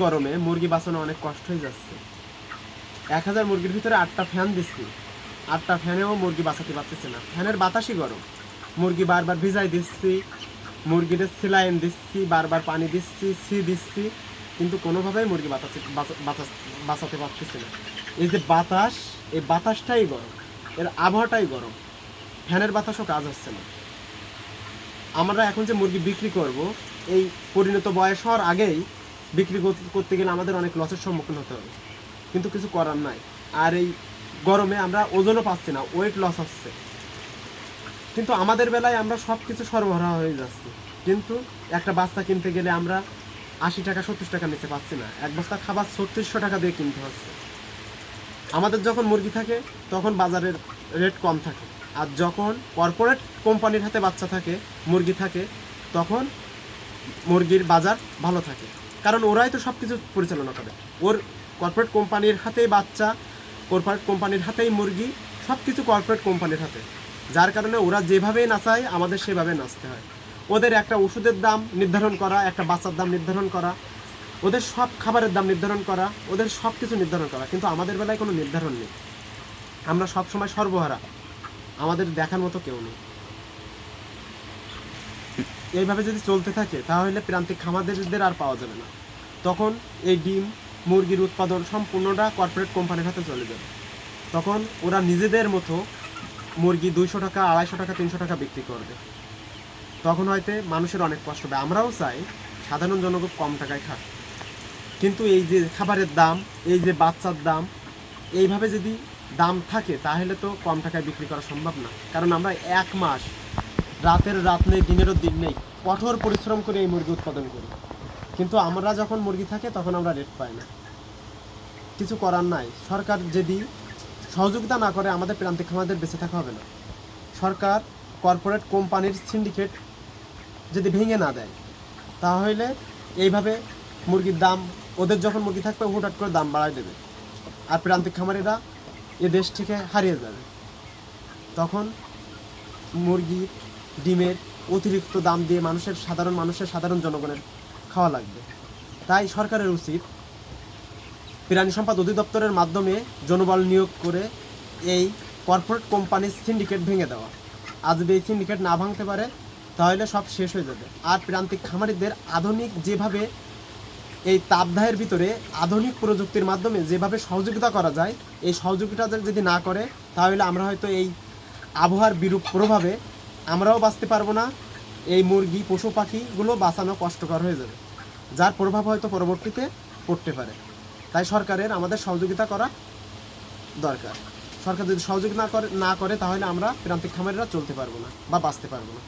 গরমে মুরগি বাঁচানো অনেক কষ্ট হয়ে যাচ্ছে। এক হাজার মুরগির ভিতরে আটটা ফ্যান দিচ্ছি আটটা ফ্যানেও মুরগি বাঁচাতে পারতেছে না। ফ্যানের বাতাসই গরম। মুরগি বারবার ভিজাই দিচ্ছি মুরগিদের সিলাইন দিচ্ছি, বারবার পানি দিচ্ছি, সি দিচ্ছি, কিন্তু কোনোভাবেই মুরগি বাঁচাতে, বাঁচা- বাঁচা- বাঁচাতে পারতেছে না। এই যে বাতাস, এই বাতাসটাই গরম। এর আবহাওয়াটাই গরম। ফ্যানের বাতাসও কাজ হচ্ছে না। আমরা এখন যে মুরগি বিক্রি করব, এই পরিণত বয়স হওয়ার আগেই বিক্রি করতে- গেলে আমাদের অনেক লসের সম্মুখীন হতে হবে। কিন্তু কিছু করার নাই। আর এই গরমে আমরা ওজনও পাচ্ছি না ওয়েট লস হচ্ছে। কিন্তু আমাদের বেলায় আমরা সব কিছু সরবরাহ হয়ে যাচ্ছে। কিন্তু একটা বাচ্চা কিনতে গেলে আমরা আশি টাকা, সত্তর টাকা নিতে পারছি না। এক বস্তা খাবার ছত্রিশশো টাকা দিয়ে কিনতে হচ্ছে। আমাদের যখন মুরগি থাকে, তখন বাজারের রেট কম থাকে। আর যখন কর্পোরেট কোম্পানির হাতে বাচ্চা থাকে, মুরগি থাকে, তখন মুরগির বাজার ভালো থাকে। কারণ ওরাই তো সব কিছু পরিচালনা করে। ওর কর্পোরেট কোম্পানির হাতেই বাচ্চা কর্পোরেট কোম্পানির হাতেই মুরগি সব কিছু কর্পোরেট কোম্পানির হাতে। যার কারণে ওরা যেভাবে নাচায়, আমাদের সেভাবে নাচতে হয়। ওদের একটা ওষুধের দাম নির্ধারণ করা, একটা বাচ্চার দাম নির্ধারণ করা, ওদের সব খাবারের দাম নির্ধারণ করা, ওদের সব কিছু নির্ধারণ করা। কিন্তু আমাদের বেলায় কোনো নির্ধারণ নেই। আমরা সব সময় সর্বহারা। আমাদের দেখার মতো কেউ নেই। এইভাবে যদি চলতে থাকে, তাহলে প্রান্তিক খামারদের আর পাওয়া যাবে না। তখন এই ডিম, মুরগির উৎপাদন সম্পূর্ণটা কর্পোরেট কোম্পানির হাতে চলে যাবে। তখন ওরা নিজেদের মতো মুরগি দুইশো টাকা, আড়াইশো টাকা, তিনশো টাকা বিক্রি করবে। তখন হয়তো মানুষের অনেক কষ্ট হবে। আমরাও চাই সাধারণ জনগণ কম টাকায় খাক। কিন্তু এই যে খাবারের দাম, এই যে বাচ্চার দাম, এইভাবে যদি দাম থাকে, তাহলে তো কম টাকায় বিক্রি করা সম্ভব না। কারণ আমরা এক মাস রাতের রাত নেই, দিনেরও দিন নেই। কঠোর পরিশ্রম করে এই মুরগি উৎপাদন করি। কিন্তু আমরা যখন মুরগি থাকে, তখন আমরা রেট পাই না। কিছু করার নাই। সরকার যদি সহযোগিতা না করে, আমাদের প্রান্তিক খামারদের বেঁচে থাকা হবে না। সরকার কর্পোরেট কোম্পানির সিন্ডিকেট যদি ভেঙে না দেয়, তাহলে এইভাবে মুরগির দাম, ওদের যখন মুরগি থাকবে, হুটহাট করে দাম বাড়ায় দেবে। আর প্রান্তিক খামারিরা এ দেশ থেকে হারিয়ে যাবে। তখন মুরগি ডিমের অতিরিক্ত দাম দিয়ে মানুষের সাধারণ মানুষের সাধারণ জনগণের খাওয়া লাগবে। তাই সরকারের উচিত প্রাণী সম্পদ অধিদপ্তরের মাধ্যমে জনবল নিয়োগ করে এই কর্পোরেট কোম্পানির সিন্ডিকেট ভেঙে দেওয়া। আজ যদি এই সিন্ডিকেট না ভাঙতে পারে, তাহলে সব শেষ হয়ে যাবে। আর প্রান্তিক খামারিদের আধুনিক যেভাবে এই তাপদাহের ভিতরে আধুনিক প্রযুক্তির মাধ্যমে যেভাবে সহযোগিতা করা যায়, এই সহযোগিতা যদি না করে, তাহলে আমরা হয়তো এই আবহাওয়ার বিরূপ প্রভাবে আমরাও বাঁচতে পারব না। এই মুরগি, পশু, পাখিগুলো বাঁচানো কষ্টকর হয়ে যাবে। যার প্রভাব হয়তো পরবর্তীতে পড়তে পারে। তাই সরকারের আমাদের সহযোগিতা করা দরকার। সরকার যদি সহযোগিতা না করে না করে, তাহলে আমরা প্রান্তিক খামারিরা চলতে পারব না বা বাঁচতে পারব না।